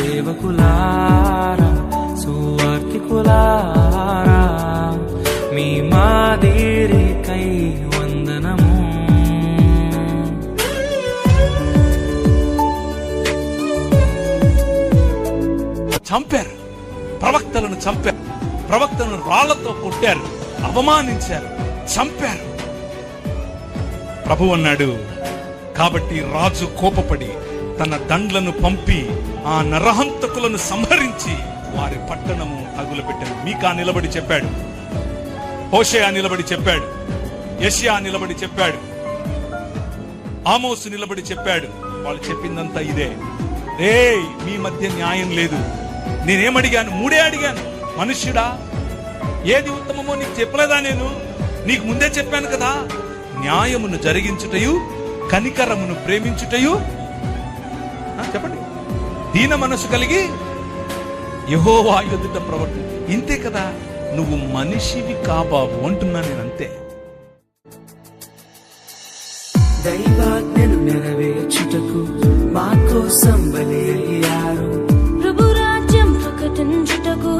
సేవకులారా సువార్తికులారా మీ మాదిరికై వందనము. చంపారు. ప్రవక్తలను చంపారు. ప్రవక్తలను రాళ్ళతో కొట్టారు. అవమానించారు. చంపారు. ప్రభు అన్నాడు కాబట్టి రాజు కోపపడి తన దండ్లను పంపి ఆ నరహంతకులను సంహరించి వారి పట్టణము తగులబెట్టాడు మీకా నిలబడి చెప్పాడు. హోషయా నిలబడి చెప్పాడు. యషియా నిలబడి చెప్పాడు. ఆమోసు నిలబడి చెప్పాడు. వాళ్ళు చెప్పిందంతా ఇదే. రే మీ మధ్య న్యాయం లేదు. నేనేమడిగాను? మూడే అడిగాను. మనుష్యుడా ఏది ఉత్తమమో నీకు చెప్పలేదా నేను? నీకు ముందే చెప్పాను కదా. న్యాయమును జరిగించుటయు కనికరమును ప్రేమించుటయు. చెప్పండి. దీన మనసు కలిగి యహోవా ఎదుట ప్రవర్తన ఇంతే కదా నువ్వు మనిషివి కాబాబు అంటున్నా నేను అంతే. దైవాజ్ఞను నెరవేర్చుటకు మా కోసం బలి అయ్యారు ప్రభు రాజ్యం ప్రకటించుటకు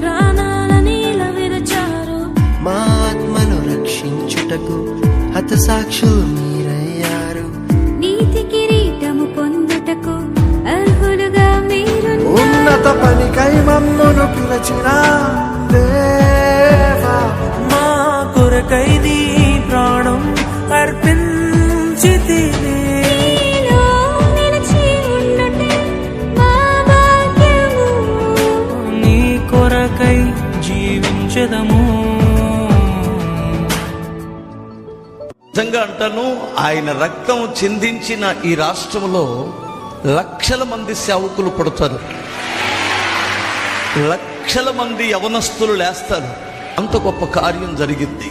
ప్రాణాలని విరచారు. మా ఆత్మను రక్షించుటకు హతసాక్షులు పనికై మమ్మును పిలచిన దేవా మా కొరకై నీ ప్రాణం అర్పించితివి నీ కొరకై జీవించదము నిజంగా అంటాను ఆయన రక్తం చిందించిన ఈ రాష్ట్రంలో లక్షల మంది సేవకులు పడతారు. లక్షల మంది యవనస్తులు లేస్తారు. అంత గొప్ప కార్యం జరిగింది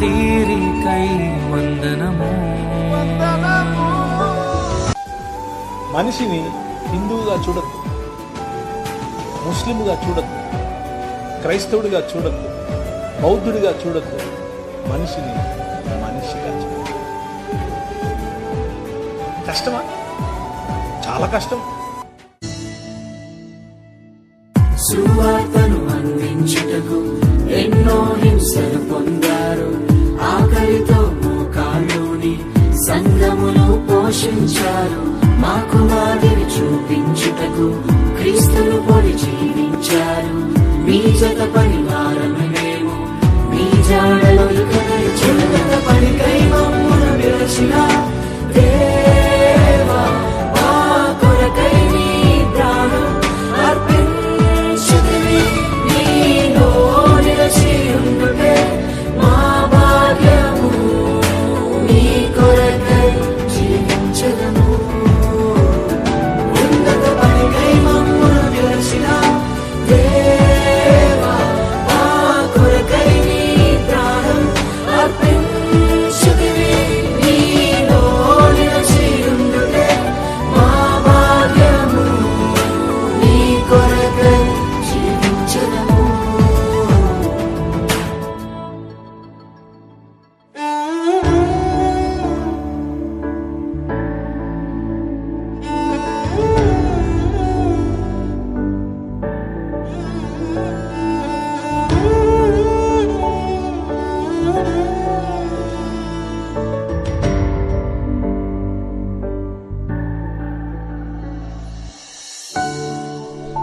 వందనము. మనిషిని హిందువుగా చూడద్దు. ముస్లింగా చూడద్దు. క్రైస్తవుడిగా చూడద్దు. బౌద్ధుడిగా చూడద్దు. మనిషిని మనిషిగా చూడద్దు. కష్టమా? చాలా కష్టం. సువార్తను అందించుటకు ఎన్నో హింసలు పొందారు. ఆకలితో మోకాల్లోని సంఘములు పోషించారు. మాకు మాదిరి చూపించుటకు క్రీస్తులు పొడి జీవించారు. మీ జత పని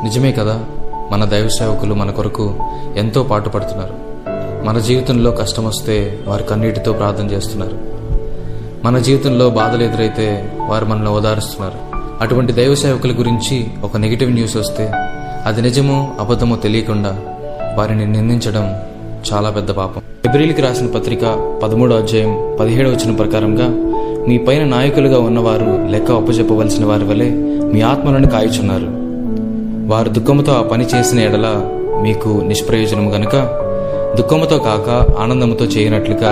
నిజమే కదా మన దైవ సేవకులు మన కొరకు ఎంతో పాటుపడుతున్నారు. మన జీవితంలో కష్టం వస్తే వారు కన్నీటితో ప్రార్థన చేస్తున్నారు. మన జీవితంలో బాధలు ఎదురైతే వారు మనల్ని ఓదారుస్తున్నారు. అటువంటి దైవ సేవకుల గురించి ఒక నెగిటివ్ న్యూస్ వస్తే అది నిజమో అబద్ధమో తెలియకుండా వారిని నిందించడం చాలా పెద్ద పాపం. ఫిబ్రిల్కి రాసిన పత్రిక పదమూడో అధ్యాయం పదిహేడవ వచ్చిన ప్రకారంగా మీ పైన నాయకులుగా ఉన్నవారు లెక్క అప్పచెప్పవలసిన వారి వలె మీ ఆత్మలను కాయచున్నారు. వారు దుఃఖముతో ఆ పని చేసిన ఎడల మీకు నిష్ప్రయోజనము గనుక దుఃఖముతో కాక ఆనందముతో చేయనట్లుగా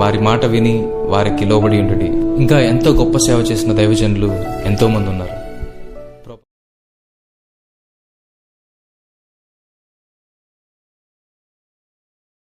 వారి మాట విని వారికి లోబడి ఉండుడి. ఇంకా ఎంతో గొప్ప సేవ చేసిన దైవజనులు ఎంతో మంది ఉన్నారు.